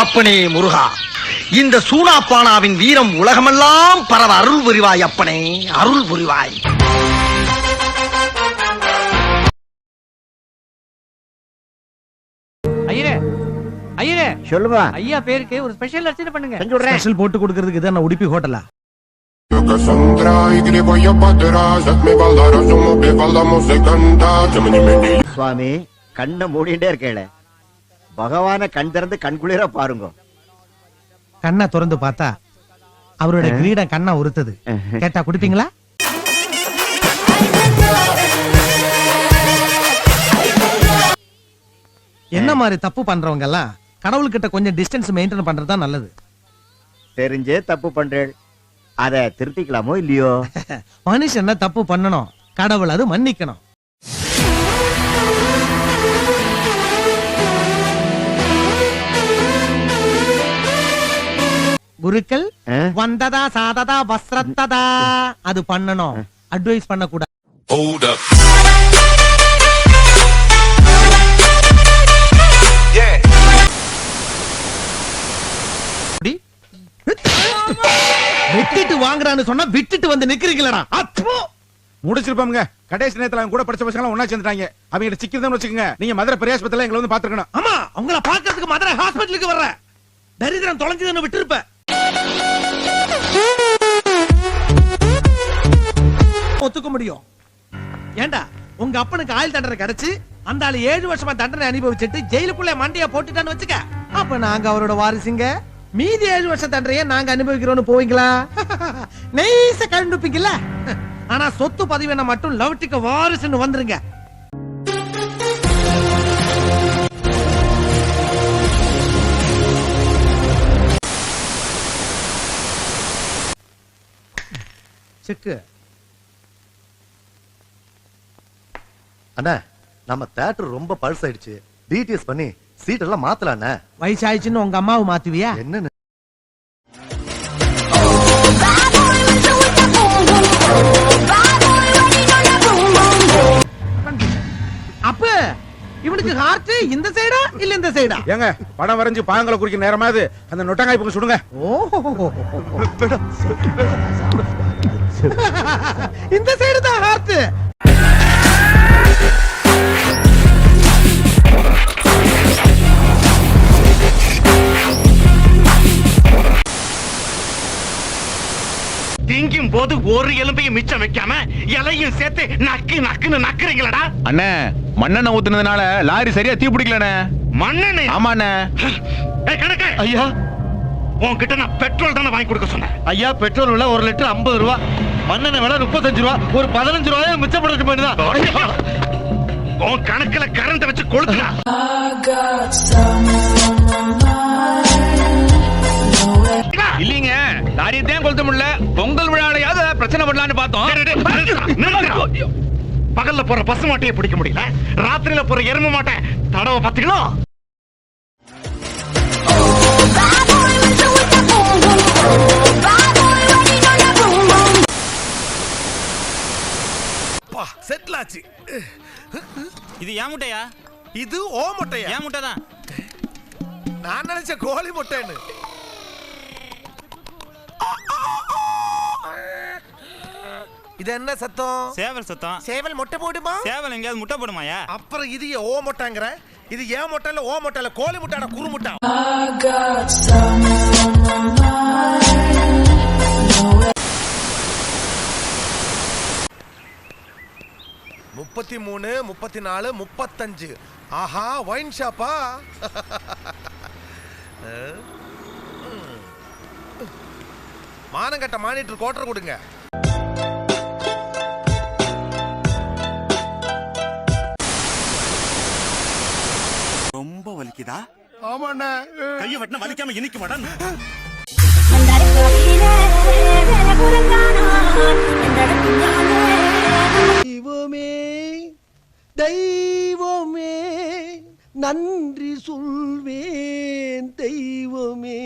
அப்பனே முருகா இந்த சூனாப்பானாவின் வீரம் உலகமெல்லாம் பரவ அருள் புரிவாய் அப்பனே அருள் புரிவாய். ஐயரே ஐயரே. சொல்லுவா ஐயா பேருக்கு ஒரு ஸ்பெஷல் அர்ச்சனை பண்ணுங்க. செஞ்சு விடுறேன். ஸ்பெஷல் போட்டு கொடுக்கறதுக்கு இதான் உடுப்பி ஹோட்டலா. சுவாமி கண்ணை மூடிட்டே இருக்கேளே. பகவான கண் திறந்து கண் குளிர பாருங்க. கண்ணை திறந்து பார்த்தா அவரோட கிரீடம் கண்ணா உறுத்துது. கேட்டா குடிப்பீங்களா? என்ன மாதிரி தப்பு பண்றவங்க எல்லாம் கடவுள்கிட்ட கொஞ்சம் டிஸ்டன்ஸ் மெயின்டைன் பண்றது தான் நல்லது. தெரிஞ்சே தப்பு பண்றேள். அத திருத்திக்கலாமோ இல்லையோ? மனுஷன் தப்பு பண்ணணும்? கடவுள் அது மன்னிக்கணும். குருக்கள்? வந்ததா சாததா வஸ்ரத்ததா? அது பண்ணணும். அட்வைஸ் பண்ண கூடாது Hold up. விட்டுட்டு வாங்குறான்னு சொன்னா விட்டுட்டு வந்து நிக்கிறீங்களடா. அப்பு! முடிச்சிருப்பாங்க கடைசி நேரத்துல அவங்க கூட படிச்ச பசங்க எல்லாம் ஒண்ணா சேர்ந்துட்டாங்க. அவங்க சிக்கிறதுன்னு வச்சுக்கோங்க. நீங்க மதுரை பெரியாஸ்பத்திரியில எங்களை வந்து பாத்துக்கணும் ஆமா உங்களை பாக்குறதுக்கு மதுரை ஹாஸ்பிட்டலுக்கு வர்ற தரித்திரம் தொலைஞ்சதுன்னு விட்டுருப்ப ஒத்துக்க முடியும். ஏண்டா உங்க அப்பனுக்கு ஆயுள் தண்டனை கிடைச்சு அந்த ஆளு ஏழு வருஷமா தண்டனை அனுபவிச்சுட்டு ஜெயிலுக்குள்ள மண்டைய போட்டுட்டான்னு வச்சுக்க. அப்ப நாங்க அவரோட வாரிசுங்க. மீதி ஏழு வருஷம் தண்டனையே நாங்க அனுபவிக்கிறோம்னு போவீங்களா? நெய்ஸ கண்டுப்பீங்கல்ல ஆனா சொத்து பதிவென மட்டும் லவ்ட்டிக்க வாரிசுன்னு வந்துருங்க. செக்கு. அண்ணா நம்ம தேட்டர் ரொம்ப பல்ஸ் ஆயிடுச்சு. டிடிஎஸ் பண்ணி சீட் எல்லாம் மாத்தலாம் அண்ணா வயசாயிடுச்சுன்னு உங்க அம்மாவை மாத்துவியா? என்னன்னு? அப்ப இவனுக்கு ஹார்ட் இந்த சைடா இல்ல இந்த சைடா ஏங்க படம் வரைஞ்சு பாகங்களை குறிக்க நேரமாவது அந்த நொட்டங்காய் பக்கம் சுடுங்க. ஓ இந்த சைடு தான் ஹார்ட் திங்கும் போது ஒரு எலும்பையும் மிச்சம் வைக்காம இலையும் சேர்த்து நக்கு நக்குன்னு நக்குறீங்களடா. அண்ணே மண்ணெண்ணெய் ஊத்துனதுனால லாரி சரியா தீ பிடிக்கலண்ணே. மண்ணெண்ணெய்? ஆமாண்ணே. கணக்கு. ஐயா. உன்கிட்ட நான் பெட்ரோல் தானே வாங்கி கொடுக்க சொன்னேன். ஐயா பெட்ரோல் விலை ஒரு லிட்டர் ஐம்பது ரூபா. மண்ணெண்ணெய் விலை முப்பத்தஞ்சு ரூபா. ஒரு பதினஞ்சு ரூபாய் மிச்சப்படுத்த வேண்டியதான் உன் கணக்குல கரண்ட வச்சு கொளுத்துடா. இல்லீங்க. தான் கொளுத்த முடியல. பொங்கல் விழாலையாவது பிரச்சனை பண்ணலான்னு பார்த்தோம். பகல்ல போற பசு மாட்டையை பிடிக்க முடியல. ராத்திரியில போற எருமை மாட்டை தடவை பத்துக்கணும் செட்டில் ஆச்சு. இது ஏன் முட்டையா? இது ஓ முட்டையா? ஏன் முட்டை தான். நான் நினைச்ச கோழி முட்டைன்னு. இது என்ன சத்தம்? சேவல் சுத்தம். சேவல் முட்டை போடுமா? சேவல் எங்கேயாவது முட்டை போடுமாயா அப்புறம் இது ஏன் ஓ முட்டைங்கிற? இது ஏன் முட்டை இல்ல ஓ முட்டை இல்ல கோழி முட்டைடா குரு முட்டை முப்பத்தி மூணு முப்பத்தி நாலு முப்பத்தஞ்சு. ஆஹா ஒயின் ஷாப்பா மானங்கட்ட மானிட்டர் கோட்டர் கொடுங்க. ரொம்ப வலிக்குதா? கைய வெட்டின வலிக்காம இனிக்க மாட்டான் தெய்வமே நன்றி சொல்வேன் தெய்வமே.